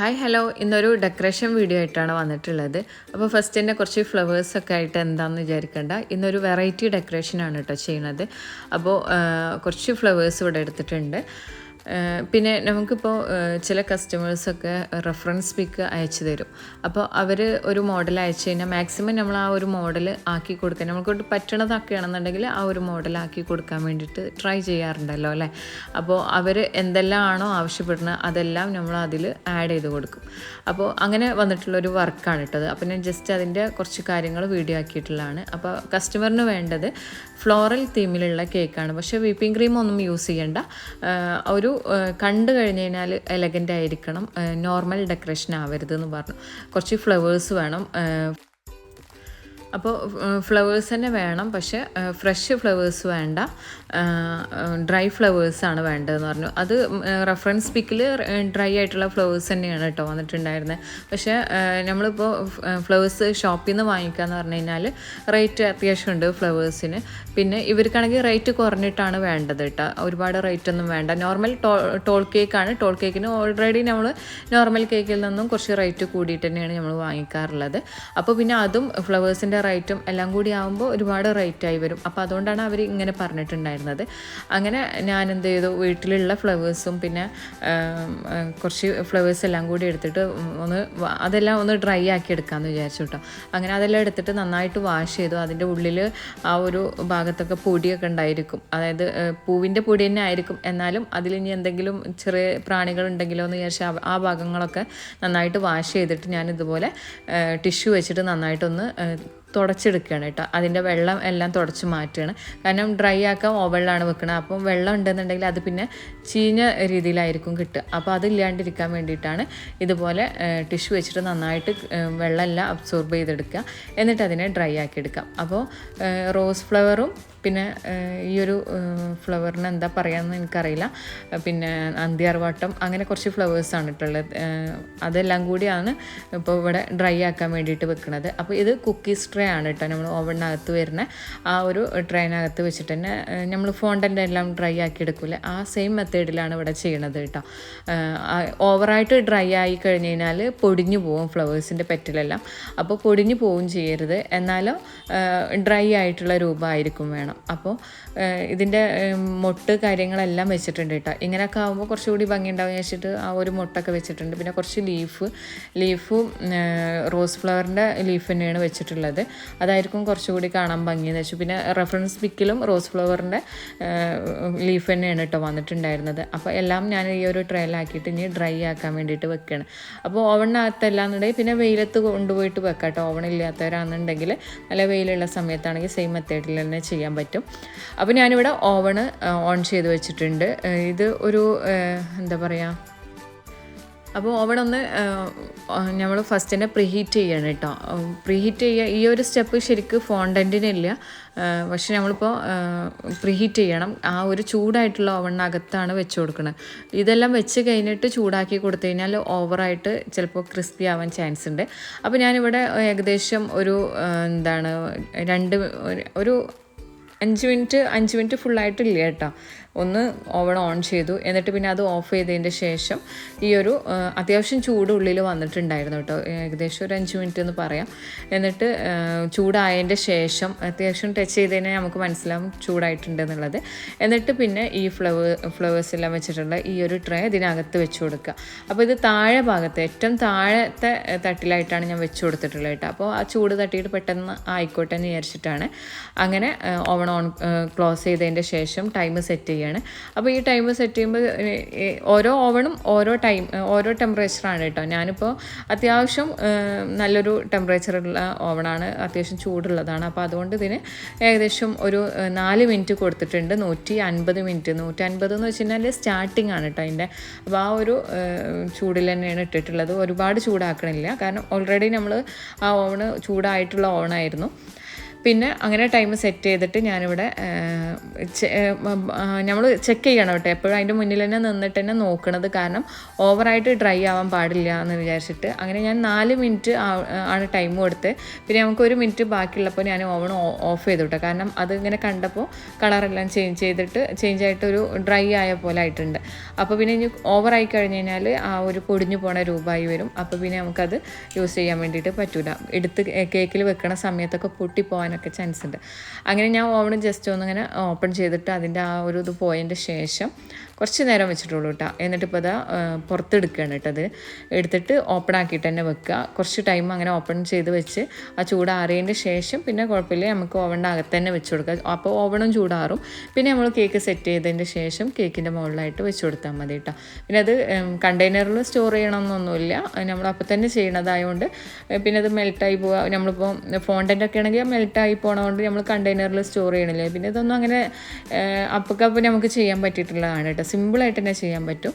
Hi hello ഇന്നൊരു decoration video ആയിട്ടാണ് വന്നിട്ടുള്ളത്. അപ്പോൾ ഫസ്റ്റ് തന്നെ കുറച്ച് ഫ്ലവേഴ്സൊക്കെ ആയിട്ട് എന്താണെന്ന് വിചാരിക്കേണ്ട. ഇന്നൊരു വെറൈറ്റി ഡെക്കറേഷനാണ് കേട്ടോ ചെയ്യുന്നത് അപ്പോൾ കുറച്ച് ഫ്ലവേഴ്സ് ഇവിടെ എടുത്തിട്ടുണ്ട്. പിന്നെ നമുക്കിപ്പോൾ ചില കസ്റ്റമേഴ്സൊക്കെ റെഫറൻസ് പിക്ക് അയച്ചു തരും. അപ്പോൾ അവർ ഒരു മോഡൽ അയച്ചു കഴിഞ്ഞാൽ മാക്സിമം നമ്മൾ ആ ഒരു മോഡൽ ആക്കി കൊടുക്കാൻ നമുക്കൊണ്ട് പറ്റണതൊക്കെയാണെന്നുണ്ടെങ്കിൽ ആ ഒരു മോഡൽ ആക്കി കൊടുക്കാൻ വേണ്ടിയിട്ട് ട്രൈ ചെയ്യാറുണ്ടല്ലോ അല്ലേ? അപ്പോൾ അവർ എന്തെല്ലാം ആണോ ആവശ്യപ്പെടുന്നത് അതെല്ലാം നമ്മൾ അതിൽ ആഡ് ചെയ്ത് കൊടുക്കും. അപ്പോൾ അങ്ങനെ വന്നിട്ടുള്ള ഒരു വർക്കാണ് ഇട്ടത് അപ്പോൾ ഞാൻ ജസ്റ്റ് അതിന്റെ കുറച്ച് കാര്യങ്ങൾ വീഡിയോ ആക്കിയിട്ടുള്ളതാണ്. അപ്പോൾ കസ്റ്റമറിന് വേണ്ടത് ഫ്ലോറൽ തീമിലുള്ള കേക്കാണ് പക്ഷേ വിപ്പിംഗ് ക്രീം ഒന്നും യൂസ് ചെയ്യേണ്ട. ആ, ഒരു കണ്ടു കഴിഞ്ഞ് കഴിഞ്ഞാൽ എലഗന്റ് ആയിരിക്കണം. നോർമൽ ഡെക്കറേഷൻ ആവരുത് എന്ന് പറഞ്ഞു. കുറച്ച് ഫ്ലവേഴ്സ് വേണം. അപ്പോൾ ഫ്ലവേഴ്സ് തന്നെ വേണം. പക്ഷേ ഫ്രഷ് ഫ്ലവേഴ്സ് വേണ്ട. ഡ്രൈ ഫ്ലവേഴ്സാണ് വേണ്ടതെന്ന് പറഞ്ഞു. അത് റെഫറൻസ് പിക്കിൽ ഡ്രൈ ആയിട്ടുള്ള ഫ്ലവേഴ്സ് തന്നെയാണ് കേട്ടോ വന്നിട്ടുണ്ടായിരുന്നത് പക്ഷേ നമ്മളിപ്പോൾ ഫ്ലവേഴ്സ് ഷോപ്പിൽ നിന്ന് വാങ്ങിക്കാന്ന് പറഞ്ഞു കഴിഞ്ഞാൽ റേറ്റ് അത്യാവശ്യമുണ്ട് ഫ്ലവേഴ്സിന് പിന്നെ ഇവർക്കാണെങ്കിൽ റേറ്റ് കുറഞ്ഞിട്ടാണ് വേണ്ടത് കേട്ടോ. ഒരുപാട് റേറ്റ് ഒന്നും വേണ്ട. നോർമൽ ടോൾ കേക്കാണ് ടോൾ കേക്കിന് ഓൾറെഡി നമ്മൾ നോർമൽ കേക്കിൽ നിന്നും കുറച്ച് റേറ്റ് കൂടിയിട്ട് തന്നെയാണ് നമ്മൾ വാങ്ങിക്കാറുള്ളത്. അപ്പോൾ പിന്നെ അതും ഫ്ലവേഴ്സിന്റെ റേറ്റും എല്ലാം കൂടി ആകുമ്പോൾ ഒരുപാട് റേറ്റ് ആയി വരും. അപ്പോൾ അതുകൊണ്ടാണ് അവർ ഇങ്ങനെ പറഞ്ഞിട്ടുണ്ടായിരുന്നത് അങ്ങനെ ഞാൻ എന്ത് ചെയ്തു? വീട്ടിലുള്ള ഫ്ലവേഴ്സും പിന്നെ കുറച്ച് ഫ്ലവേഴ്സ് എല്ലാം കൂടി എടുത്തിട്ട് ഒന്ന് അതെല്ലാം ഒന്ന് ഡ്രൈ ആക്കി എടുക്കാമെന്ന് വിചാരിച്ചു കേട്ടോ അങ്ങനെ അതെല്ലാം എടുത്തിട്ട് നന്നായിട്ട് വാഷ് ചെയ്തു. അതിന്റെ ഉള്ളിൽ ആ ഒരു ഭാഗത്തൊക്കെ പൊടിയൊക്കെ ഉണ്ടായിരിക്കും. അതായത് പൂവിന്റെ പൊടി തന്നെ ആയിരിക്കും. എന്നാലും അതിൽ ഇനി എന്തെങ്കിലും ചെറിയ പ്രാണികൾ ഉണ്ടെങ്കിലോ എന്ന് വിചാരിച്ചാൽ ആ- ഭാഗങ്ങളൊക്കെ നന്നായിട്ട് വാഷ് ചെയ്തിട്ട് ഞാൻ ഇതുപോലെ ടിഷ്യൂ വെച്ചിട്ട് നന്നായിട്ടൊന്ന് തുടച്ചെടുക്കുകയാണ് കേട്ടോ. അതിന്റെ വെള്ളം എല്ലാം തുടച്ച് മാറ്റുകയാണ്. കാരണം ഡ്രൈ ആക്കാൻ ഓവനിലാണ് വെക്കുന്നത് അപ്പം വെള്ളം ഉണ്ടെന്നുണ്ടെങ്കിൽ അത് പിന്നെ ചീഞ്ഞ രീതിയിലായിരിക്കും കിട്ടുക. അപ്പോൾ അതില്ലാണ്ടിരിക്കാൻ വേണ്ടിയിട്ടാണ് ഇതുപോലെ ടിഷ്യൂ വെച്ചിട്ട് നന്നായിട്ട് വെള്ളമെല്ലാം അബ്സോർബ് ചെയ്തെടുക്കുക. എന്നിട്ട് അതിനെ ഡ്രൈ ആക്കി എടുക്കാം അപ്പോൾ റോസ് ഫ്ലവറും പിന്നെ ഈ ഒരു ഫ്ലവറിന് എന്താ പറയാമെന്ന് എനിക്കറിയില്ല. പിന്നെ അന്തിയാർവാട്ടം അങ്ങനെ കുറച്ച് ഫ്ലവേഴ്സാണ് ഇട്ടുള്ളത്. അതെല്ലാം കൂടിയാണ് ഇപ്പോൾ ഇവിടെ ഡ്രൈ ആക്കാൻ വേണ്ടിയിട്ട് വെക്കുന്നത് അപ്പോൾ ഇത് കുക്കീസ് ട്രേ ആണ് കേട്ടോ നമ്മൾ ഓവണിനകത്ത് വരുന്ന. ആ ഒരു ട്രെയിനകത്ത് വെച്ചിട്ട് തന്നെ നമ്മൾ ഫോണ്ടന്റെ എല്ലാം ഡ്രൈ ആക്കി എടുക്കില്ല ആ സെയിം മെത്തേഡിലാണ് ഇവിടെ ചെയ്യണത് കേട്ടോ. ഓവറായിട്ട് ഡ്രൈ ആയി കഴിഞ്ഞ് കഴിഞ്ഞാൽ പൊടിഞ്ഞു പോകും ഫ്ലവേഴ്സിന്റെ പെറ്റിലെല്ലാം. അപ്പോൾ പൊടിഞ്ഞു പോവും ചെയ്യരുത്. എന്നാലും ഡ്രൈ ആയിട്ടുള്ള രൂപമായിരിക്കും വേണം. അപ്പോൾ ഇതിന്റെ മൊട്ട് കാര്യങ്ങളെല്ലാം വെച്ചിട്ടുണ്ട് കേട്ടോ. ഇങ്ങനെയൊക്കെ ആകുമ്പോൾ കുറച്ചുകൂടി ഭംഗി ഉണ്ടാവും വെച്ചിട്ട് ആ ഒരു മൊട്ടൊക്കെ വെച്ചിട്ടുണ്ട്. പിന്നെ കുറച്ച് ലീഫ് ലീഫും റോസ് ഫ്ലവറിന്റെ ലീഫ് തന്നെയാണ് വെച്ചിട്ടുള്ളത്. അതായിരിക്കും കുറച്ചുകൂടി കാണാൻ ഭംഗിയെന്ന് വെച്ചു. പിന്നെ റെഫറൻസ് പിക്കിലും റോസ് ഫ്ലവറിന്റെ ലീഫ് തന്നെയാണ് കേട്ടോ വന്നിട്ടുണ്ടായിരുന്നത്. അപ്പോൾ എല്ലാം ഞാൻ ഈ ഒരു ട്രയലാക്കിയിട്ട് ഇനി ഡ്രൈ ആക്കാൻ വേണ്ടിയിട്ട് വെക്കുകയാണ് അപ്പോൾ ഓവണിനകത്തല്ലാന്നുണ്ടെങ്കിൽ പിന്നെ വെയിലത്ത് കൊണ്ടുപോയിട്ട് വെക്കാം കേട്ടോ. ഓവണില്ലാത്തവരാണെന്നുണ്ടെങ്കിൽ നല്ല വെയിലുള്ള സമയത്താണെങ്കിൽ സെയിം മെത്തേഡിൽ തന്നെ ചെയ്യാൻ പറ്റും. അപ്പോൾ ഞാനിവിടെ ഓവണ് ഓൺ ചെയ്ത് വെച്ചിട്ടുണ്ട്. ഇത് ഒരു എന്താ പറയുക അപ്പോൾ അവിടെ ഒന്ന് നമ്മൾ ഫസ്റ്റ് തന്നെ പ്രീഹീറ്റ് ചെയ്യണം കേട്ടോ. പ്രീഹീറ്റ് ചെയ്യുക ഈ ഒരു സ്റ്റെപ്പ് ശരിക്കും ഫോണ്ടന്റിനില്ല പക്ഷെ നമ്മളിപ്പോൾ പ്രീഹീറ്റ് ചെയ്യണം. ആ ഒരു ചൂടായിട്ടുള്ള ഓവണിനകത്താണ് വെച്ച് കൊടുക്കുന്നത് ഇതെല്ലാം വെച്ച് കഴിഞ്ഞിട്ട് ചൂടാക്കി കൊടുത്തു കഴിഞ്ഞാൽ ഓവറായിട്ട് ചിലപ്പോൾ ക്രിസ്പി ആവാൻ ചാൻസ് ഉണ്ട്. അപ്പോൾ ഞാനിവിടെ ഏകദേശം ഒരു എന്താണ് രണ്ട് ഒരു- ഒരു അഞ്ച് മിനിറ്റ് അഞ്ച് മിനിറ്റ് ഫുള്ളായിട്ടില്ല കേട്ടോ. ഒന്ന് ഓവൺ ഓൺ ചെയ്തു. എന്നിട്ട് പിന്നെ അത് ഓഫ് ചെയ്തതിന്റെ ശേഷം ഈ ഒരു അത്യാവശ്യം ചൂട് ഉള്ളിൽ വന്നിട്ടുണ്ടായിരുന്നു കേട്ടോ. ഏകദേശം ഒരു അഞ്ച് മിനിറ്റ് എന്ന് പറയാം. എന്നിട്ട് ചൂടായതിന്റെ ശേഷം അത്യാവശ്യം ടച്ച് ചെയ്ത് കഴിഞ്ഞാൽ നമുക്ക് മനസ്സിലാവും ചൂടായിട്ടുണ്ട് എന്നുള്ളത്. എന്നിട്ട് പിന്നെ ഈ ഫ്ലവർ ഫ്ലവേഴ്സ് എല്ലാം വെച്ചിട്ടുള്ള ഈ ഒരു ട്രേ ഇതിനകത്ത് വെച്ച് കൊടുക്കുക. അപ്പോൾ ഇത് താഴെ ഭാഗത്ത് ഏറ്റവും താഴത്തെ തട്ടിലായിട്ടാണ് ഞാൻ വെച്ച് കൊടുത്തിട്ടുള്ളത് കേട്ടോ. അപ്പോൾ ആ ചൂട് തട്ടിയിട്ട് പെട്ടെന്ന് ആയിക്കോട്ടെ എന്ന് വിചാരിച്ചിട്ടാണ്. അങ്ങനെ ഓവൺ ഓൺ ക്ലോസ് ചെയ്തതിന്റെ ശേഷം ടൈം സെറ്റ് ചെയ്യാണ് അപ്പോൾ ഈ ടൈം സെറ്റ് ചെയ്യുമ്പോൾ ഓരോ ഓവണും ഓരോ ടൈം ഓരോ ടെമ്പറേച്ചറാണ് കേട്ടോ. ഞാനിപ്പോൾ അത്യാവശ്യം നല്ലൊരു ടെമ്പറേച്ചറുള്ള ഓവണാണ് അത്യാവശ്യം ചൂടുള്ളതാണ്. അപ്പോൾ അതുകൊണ്ട് ഇതിന് ഏകദേശം ഒരു നാല് മിനിറ്റ് കൊടുത്തിട്ടുണ്ട്. നൂറ്റി അൻപത് മിനിറ്റ് നൂറ്റി അൻപത് എന്ന് വെച്ച് കഴിഞ്ഞാൽ സ്റ്റാർട്ടിംഗ് ആണ് കേട്ടോ അതിന്റെ അപ്പോൾ ആ ഒരു ചൂടിൽ തന്നെയാണ് ഇട്ടിട്ടുള്ളത്. ഒരുപാട് ചൂടാക്കണില്ല. കാരണം ഓൾറെഡി നമ്മൾ ആ ഓവണ് ചൂടായിട്ടുള്ള ഓവണായിരുന്നു പിന്നെ അങ്ങനെ ടൈം സെറ്റ് ചെയ്തിട്ട് ഞാനിവിടെ നമ്മൾ ചെക്ക് ചെയ്യണം കേട്ടോ. എപ്പോഴും അതിന്റെ മുന്നിൽ തന്നെ നിന്നിട്ട് തന്നെ നോക്കണത്. കാരണം ഓവറായിട്ട് ഡ്രൈ ആവാൻ പാടില്ല എന്ന് വിചാരിച്ചിട്ട് അങ്ങനെ ഞാൻ നാല് മിനിറ്റ് ആണ് ടൈം കൊടുത്ത് പിന്നെ നമുക്ക് ഒരു മിനിറ്റ് ബാക്കിയുള്ളപ്പോൾ ഞാൻ ഓവൺ ഓഫ് ചെയ്തു കേട്ടോ. കാരണം അത് ഇങ്ങനെ കണ്ടപ്പോൾ കളറെല്ലാം ചേഞ്ച് ചെയ്തിട്ട് ചേഞ്ച് ആയിട്ട് ഒരു ഡ്രൈ ആയ പോലെ ആയിട്ടുണ്ട്. അപ്പോൾ പിന്നെ ഇനി ഓവറായി കഴിഞ്ഞ് കഴിഞ്ഞാൽ ആ ഒരു പൊടിഞ്ഞു പോണ രൂപമായി വരും. അപ്പോൾ പിന്നെ നമുക്കത് യൂസ് ചെയ്യാൻ വേണ്ടിയിട്ട് പറ്റൂല. എടുത്ത് കേക്കിൽ വെക്കണ സമയത്തൊക്കെ പൊട്ടിപ്പോകാനൊക്കെ ചാൻസ് ഉണ്ട് അങ്ങനെ ഞാൻ ഓവൺ ജസ്റ്റ് ഒന്നിങ്ങനെ ഓപ്പൺ ചെയ്തിട്ട് അതിന്റെ ആ ഒരു ഇത് പോയതിന്റെ ശേഷം കുറച്ച് നേരം വെച്ചിട്ടുള്ളൂ കേട്ടോ എന്നിട്ട് അതാ പുറത്തെടുക്കുകയാണ് കേട്ടോ അത് എടുത്തിട്ട് ഓപ്പൺ ആക്കിയിട്ട് തന്നെ വെക്കുക. കുറച്ച് ടൈം അങ്ങനെ ഓപ്പൺ ചെയ്ത് വെച്ച് ആ ചൂടാറിയതിന്റെ ശേഷം പിന്നെ കുഴപ്പമില്ല നമുക്ക് ഓവണിന്റെ അകത്ത് തന്നെ വെച്ച് കൊടുക്കുക. അപ്പോൾ ഓവണും ചൂടാറും. പിന്നെ നമ്മൾ കേക്ക് സെറ്റ് ചെയ്തതിന്റെ ശേഷം കേക്കിന്റെ മുകളിലായിട്ട് വെച്ച് കൊടുത്താൽ മതി കേട്ടോ പിന്നെ അത് കണ്ടെയ്നറിൽ സ്റ്റോർ ചെയ്യണമെന്നൊന്നുമില്ല നമ്മൾ അപ്പോൾ തന്നെ ചെയ്യണതായതുകൊണ്ട് പിന്നെ അത് മെൽട്ടായി പോവുക. നമ്മളിപ്പോൾ ഫോണ്ടന്റ് ഒക്കെ ആണെങ്കിൽ മെൽട്ടായി പോകണതുകൊണ്ട് നമ്മൾ കണ്ടെയ്നറിൽ സ്റ്റോർ ചെയ്യണില്ല? പിന്നെ ഇതൊന്നും അങ്ങനെ അപ്പൊക്കപ്പോൾ നമുക്ക് ചെയ്യാൻ പറ്റിയിട്ടുള്ളതാണ് കേട്ടോ സിമ്പിളായിട്ട് തന്നെ ചെയ്യാൻ പറ്റും.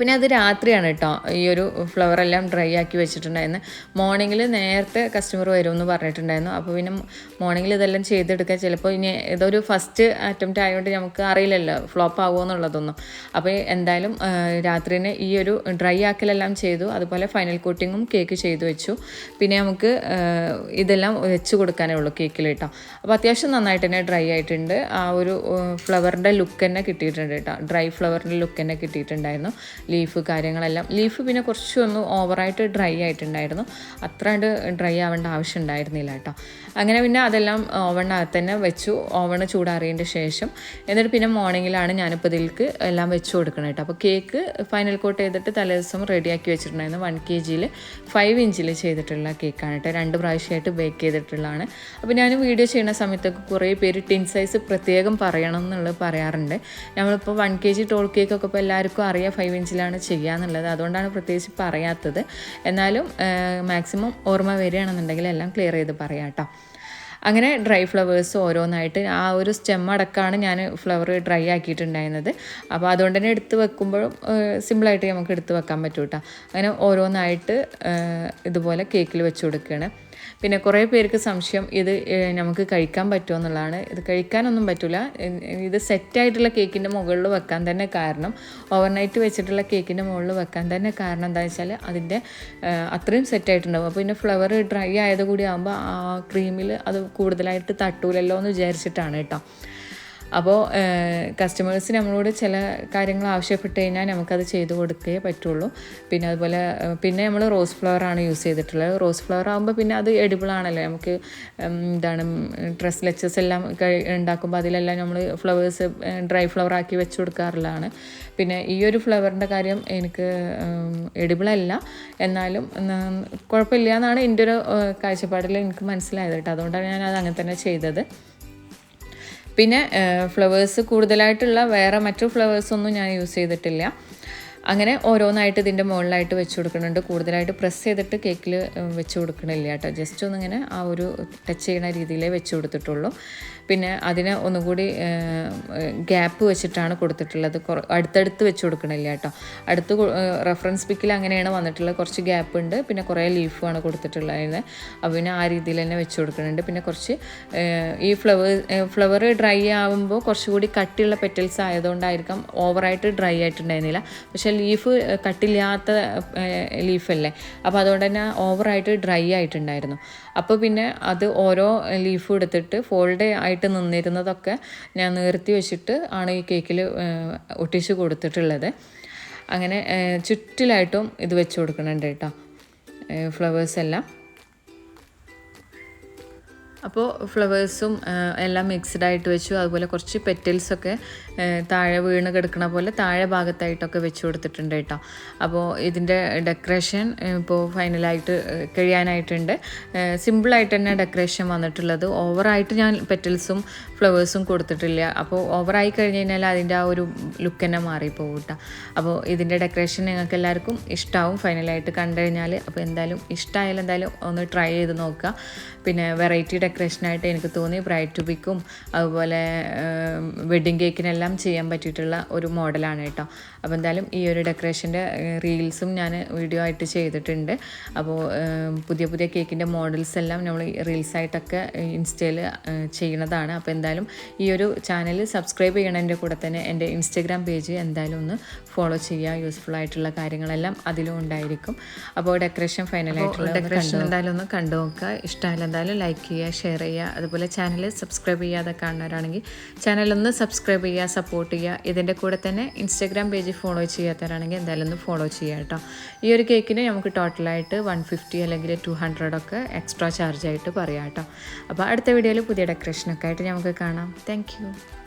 പിന്നെ അത് രാത്രിയാണ് കേട്ടോ. ഈ ഒരു ഫ്ലവർ എല്ലാം ഡ്രൈ ആക്കി വെച്ചിട്ടുണ്ടായിരുന്നു. മോർണിംഗിൽ നേരത്തെ കസ്റ്റമർ വരുമെന്ന് പറഞ്ഞിട്ടുണ്ടായിരുന്നു. അപ്പോൾ പിന്നെ മോർണിംഗിൽ ഇതെല്ലാം ചെയ്തെടുക്കുക ചിലപ്പോൾ ഇനി ഇതൊരു ഫസ്റ്റ് അറ്റംപ്റ്റ് ആയതുകൊണ്ട് നമുക്ക് അറിയില്ലല്ലോ ഫ്ലോപ്പ് ആകുമോ എന്നുള്ളതൊന്നും. അപ്പോൾ എന്തായാലും രാത്രി തന്നെ ഈ ഒരു ഡ്രൈ ആക്കലെല്ലാം ചെയ്തു. അതുപോലെ ഫൈനൽ കോട്ടിങ്ങും കേക്ക് ചെയ്തു വെച്ചു. പിന്നെ നമുക്ക് ഇതെല്ലാം വെച്ച് കൊടുക്കാനേ ഉള്ളൂ കേക്കിൽ കേട്ടോ. അപ്പോൾ അത്യാവശ്യം നന്നായിട്ട് തന്നെ ഡ്രൈ ആയിട്ടുണ്ട്. ആ ഒരു ഫ്ലവറിന്റെ ലുക്ക് തന്നെ കിട്ടിയിട്ടുണ്ട് കേട്ടോ. ഡ്രൈ ഫ്ലവറിന്റെ ലുക്ക് തന്നെ കിട്ടിയിട്ടുണ്ടായിരുന്നു. ലീഫ് കാര്യങ്ങളെല്ലാം. ലീഫ് പിന്നെ കുറച്ചൊന്ന് ഓവറായിട്ട് ഡ്രൈ ആയിട്ടുണ്ടായിരുന്നു. അത്രണ്ട് ഡ്രൈ ആവേണ്ട ആവശ്യം ഉണ്ടായിരുന്നില്ല കേട്ടോ. അങ്ങനെ പിന്നെ അതെല്ലാം ഓവണിനകത്ത് തന്നെ വെച്ചു. ഓവണ് ചൂടാറിയതിന്റെ ശേഷം എന്നിട്ട് പിന്നെ മോർണിംഗിലാണ് ഞാനിപ്പോൾ ഇതിൽക്ക് എല്ലാം വെച്ച് കൊടുക്കണം കേട്ടോ. അപ്പോൾ കേക്ക് ഫൈനൽ കോട്ട് ചെയ്തിട്ട് തലേദിവസം റെഡിയാക്കി വെച്ചിട്ടുണ്ടായിരുന്നു വൺ കെ ജിയിൽ ഫൈവ് ഇഞ്ചിൽ ചെയ്തിട്ടുള്ള കേക്കാണ് കേട്ടോ. രണ്ട് പ്രാവശ്യമായിട്ട് ബേക്ക് ചെയ്തിട്ടുള്ളതാണ്. അപ്പോൾ ഞാൻ വീഡിയോ ചെയ്യുന്ന സമയത്തൊക്കെ കുറേ പേര് ടിൻ സൈസ് പ്രത്യേകം പറയണം എന്നുള്ളത് പറയാറുണ്ട്. നമ്മളിപ്പോൾ വൺ കെ ജി ടോൾ കേക്കൊക്കെ ഇപ്പോൾ എല്ലാവർക്കും അറിയാം. ഫൈവ് ഇഞ്ചിലാണ് ചെയ്യുക എന്നുള്ളത് അതുകൊണ്ടാണ് പ്രത്യേകിച്ച് പറയാത്തത്. എന്നാലും മാക്സിമം ഓർമ്മ വരികയാണെന്നുണ്ടെങ്കിൽ എല്ലാം ക്ലിയർ ചെയ്ത് പറയാം കേട്ടോ. അങ്ങനെ ഡ്രൈ ഫ്ലവേഴ്സ് ഓരോന്നായിട്ട് ആ ഒരു സ്റ്റെം അടക്കമാണ് ഞാൻ ഫ്ലവർ ഡ്രൈ ആക്കിയിട്ടുണ്ടായിരുന്നത്. അപ്പോൾ അതുകൊണ്ട് തന്നെ എടുത്ത് വെക്കുമ്പോഴും സിമ്പിളായിട്ട് നമുക്ക് എടുത്ത് വെക്കാൻ പറ്റൂട്ടോ. അങ്ങനെ ഓരോന്നായിട്ട് ഇതുപോലെ കേക്കിൽ വെച്ച് കൊടുക്കുകയാണ്. പിന്നെ കുറേ പേർക്ക് സംശയം ഇത് നമുക്ക് കഴിക്കാൻ പറ്റുമോ എന്നുള്ളതാണ്. ഇത് കഴിക്കാനൊന്നും പറ്റില്ല ഇത് സെറ്റായിട്ടുള്ള കേക്കിന്റെ മുകളിൽ വെക്കാൻ തന്നെ കാരണം ഓവർനൈറ്റ് വെച്ചിട്ടുള്ള കേക്കിന്റെ മുകളിൽ വെക്കാൻ തന്നെ കാരണം എന്താ വെച്ചാൽ അതിന്റെ അത്രയും സെറ്റായിട്ടുണ്ടാവും അപ്പോൾ പിന്നെ ഫ്ലവർ ഡ്രൈ ആയത് കൂടി ആകുമ്പോൾ ആ ക്രീമിൽ അത് കൂടുതലായിട്ട് തട്ടൂലല്ലോ എന്ന് വിചാരിച്ചിട്ടാണ് കേട്ടോ. അപ്പോൾ കസ്റ്റമേഴ്സ് നമ്മളോട് ചില കാര്യങ്ങൾ ആവശ്യപ്പെട്ട് കഴിഞ്ഞാൽ നമുക്കത് ചെയ്ത് കൊടുക്കേ പറ്റുള്ളൂ. പിന്നെ അതുപോലെ പിന്നെ നമ്മൾ റോസ് ഫ്ലവർ ആണ് യൂസ് ചെയ്തിട്ടുള്ളത്. റോസ് ഫ്ലവർ ആകുമ്പോൾ പിന്നെ അത് എഡിബിൾ ആണല്ലോ. നമുക്ക് എന്താണ് ഡ്രസ് ലെച്ചസ് എല്ലാം ഉണ്ടാക്കുമ്പോൾ അതിലെല്ലാം നമ്മൾ ഫ്ലവേഴ്സ് ഡ്രൈ ഫ്ലവർ ആക്കി വെച്ച് കൊടുക്കാറുള്ളതാണ്. പിന്നെ ഈ ഒരു ഫ്ലവറിന്റെ കാര്യം എനിക്ക് എഡിബിളല്ല എന്നാലും കുഴപ്പമില്ല എന്നാണ് എന്റെ ഒരു കാഴ്ചപ്പാടിൽ എനിക്ക് മനസ്സിലായത് കേട്ടോ. അതുകൊണ്ടാണ് ഞാൻ അത് അങ്ങനെ തന്നെ ചെയ്തത്. പിന്നെ ഫ്ലവേഴ്സ് കൂടുതലായിട്ടുള്ള വേറെ മറ്റു ഫ്ലവേഴ്സൊന്നും ഞാൻ യൂസ് ചെയ്തിട്ടില്ല. അങ്ങനെ ഓരോന്നായിട്ട് ഇതിന്റെ മുകളിലായിട്ട് വെച്ച് കൊടുക്കുന്നുണ്ട്. കൂടുതലായിട്ട് പ്രസ് ചെയ്തിട്ട് കേക്കിൽ വെച്ച് കൊടുക്കണില്ല കേട്ടോ. ജസ്റ്റ് ഒന്നിങ്ങനെ ആ ഒരു ടച്ച് ചെയ്യുന്ന രീതിയിലേ വെച്ച് കൊടുത്തിട്ടുള്ളൂ. പിന്നെ അതിന് ഒന്നുകൂടി ഗ്യാപ്പ് വെച്ചിട്ടാണ് കൊടുത്തിട്ടുള്ളത്. അടുത്തടുത്ത് വെച്ച് കൊടുക്കണില്ല കേട്ടോ. അടുത്ത് റെഫറൻസ് പിക്കിൽ അങ്ങനെയാണ് വന്നിട്ടുള്ളത്. കുറച്ച് ഗ്യാപ്പ് ഉണ്ട്. പിന്നെ കുറേ ലീഫുമാണ് കൊടുത്തിട്ടുള്ളത്. അപ്പോൾ പിന്നെ ആ രീതിയിൽ തന്നെ വെച്ച് കൊടുക്കുന്നുണ്ട്. പിന്നെ കുറച്ച് ഈ ഫ്ലവർ ഫ്ലവർ ഡ്രൈ ആകുമ്പോൾ കുറച്ചുകൂടി കട്ടിയുള്ള പെറ്റൽസ് ആയതുകൊണ്ടായിരിക്കാം ഓവറായിട്ട് ഡ്രൈ ആയിട്ടുണ്ടായിരുന്നില്ല. പക്ഷെ ലീഫ് കട്ടില്ലാത്ത ലീഫല്ലേ അപ്പോൾ അതുകൊണ്ട് തന്നെ ഓവറായിട്ട് ഡ്രൈ ആയിട്ടുണ്ടായിരുന്നു. അപ്പോൾ പിന്നെ അത് ഓരോ ലീഫ് എടുത്തിട്ട് ഫോൾഡ് ആയിട്ട് നിന്നിരുന്നതൊക്കെ ഞാൻ നിർത്തി വെച്ചിട്ട് ആണ് ഈ കേക്കിൽ ഒട്ടിച്ച് കൊടുത്തിട്ടുള്ളത്. അങ്ങനെ ചുറ്റിലായിട്ടും ഇത് വെച്ച് കൊടുക്കുന്നുണ്ട് കേട്ടോ. ഫ്ലവേഴ്സ് എല്ലാം. അപ്പോൾ ഫ്ലവേഴ്സും എല്ലാം മിക്സ്ഡ് ആയിട്ട് വെച്ചു. അതുപോലെ കുറച്ച് പെറ്റൽസൊക്കെ താഴെ വീണ് കിടക്കണ പോലെ താഴെ ഭാഗത്തായിട്ടൊക്കെ വെച്ച് കൊടുത്തിട്ടുണ്ട് കേട്ടോ. അപ്പോൾ ഇതിന്റെ ഡെക്കറേഷൻ ഇപ്പോൾ ഫൈനലായിട്ട് കഴിയാനായിട്ടുണ്ട്. സിമ്പിളായിട്ട് തന്നെ ഡെക്കറേഷൻ വന്നിട്ടുള്ളത്. ഓവറായിട്ട് ഞാൻ പെറ്റൽസും ഫ്ലവേഴ്സും കൊടുത്തിട്ടില്ല. അപ്പോൾ ഓവറായി കഴിഞ്ഞ് കഴിഞ്ഞാൽ അതിന്റെ ആ ഒരു ലുക്ക് തന്നെ മാറിപ്പോകും കേട്ടോ. അപ്പോൾ ഇതിന്റെ ഡെക്കറേഷൻ നിങ്ങൾക്ക് എല്ലാവർക്കും ഇഷ്ടമാവും ഫൈനലായിട്ട് കണ്ടു കഴിഞ്ഞാൽ. അപ്പോൾ എന്തായാലും ഇഷ്ടമായാലും എന്തായാലും ഒന്ന് ട്രൈ ചെയ്ത് നോക്കുക. പിന്നെ വെറൈറ്റി ഡെക്കറേഷനായിട്ട് എനിക്ക് തോന്നി. ബ്രൈറ്റ് ടു ബിക്കും അതുപോലെ വെഡ്ഡിങ് കേക്കിനെല്ലാം ചെയ്യാൻ പറ്റിയിട്ടുള്ള ഒരു മോഡലാണ് കേട്ടോ. അപ്പോൾ എന്തായാലും ഈ ഒരു ഡെക്കറേഷന്റെ റീൽസും ഞാൻ വീഡിയോ ആയിട്ട് ചെയ്തിട്ടുണ്ട്. അപ്പോൾ പുതിയ പുതിയ കേക്കിന്റെ മോഡൽസ് എല്ലാം നമ്മൾ റീൽസായിട്ടൊക്കെ ഇൻസ്റ്റയിൽ ചെയ്യണതാണ്. അപ്പോൾ എന്തായാലും ഈ ഒരു ചാനൽ സബ്സ്ക്രൈബ് ചെയ്യണതിന്റെ കൂടെ തന്നെ എന്റെ ഇൻസ്റ്റഗ്രാം പേജ് എന്തായാലും ഒന്ന് ഫോളോ ചെയ്യുക. യൂസ്ഫുൾ ആയിട്ടുള്ള കാര്യങ്ങളെല്ലാം അതിലും ഉണ്ടായിരിക്കും. അപ്പോൾ ഡെക്കറേഷൻ ഫൈനലായിട്ടുള്ള ഡെക്കറേഷൻ എന്തായാലും ഒന്ന് കണ്ടു നോക്കുക. ഇഷ്ടമായാലും എന്തായാലും ലൈക്ക് ചെയ്യുക ഷെയർ ചെയ്യുക. അതുപോലെ ചാനൽ സബ്സ്ക്രൈബ് ചെയ്യാതെ കാണുന്നവരാണെങ്കിൽ ചാനലൊന്ന് സബ്സ്ക്രൈബ് ചെയ്യുക സപ്പോർട്ട് ചെയ്യുക. ഇതിന്റെ കൂടെ തന്നെ ഇൻസ്റ്റാഗ്രാം പേജ് ഫോളോ ചെയ്യാത്തവരാണെങ്കിൽ എന്തായാലും ഒന്ന് ഫോളോ ചെയ്യുക കേട്ടോ. ഈ ഒരു കേക്കിന് നമുക്ക് ടോട്ടലായിട്ട് വൺ ഫിഫ്റ്റി അല്ലെങ്കിൽ ടു ഹൺഡ്രഡ് ഒക്കെ എക്സ്ട്രാ ചാർജ് ആയിട്ട് പറയാം കേട്ടോ. അപ്പോൾ അടുത്ത വീഡിയോയിൽ പുതിയ ഡെക്കറേഷനൊക്കെ ആയിട്ട് നമുക്ക് കാണാം. താങ്ക്